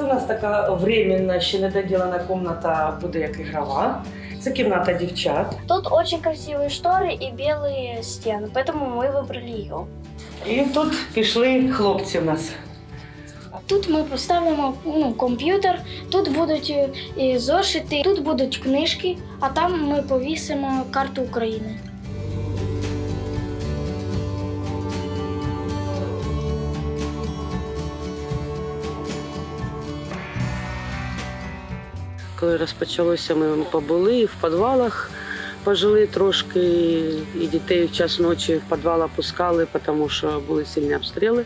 у нас така временна, ще недоділена кімната буде як ігрова. Це кімната дівчат. Тут очень красивые шторы и белые стены, поэтому мы выбрали ее. І тут пішли хлопці в нас. Тут ми поставимо ну, комп'ютер, тут будуть е, і зошити, тут будуть книжки, а там ми повісимо карту України. Коли розпочалося, ми побули в підвалах пожили трошки, і дітей в час ночі в підвал опускали, тому що були сильні обстріли.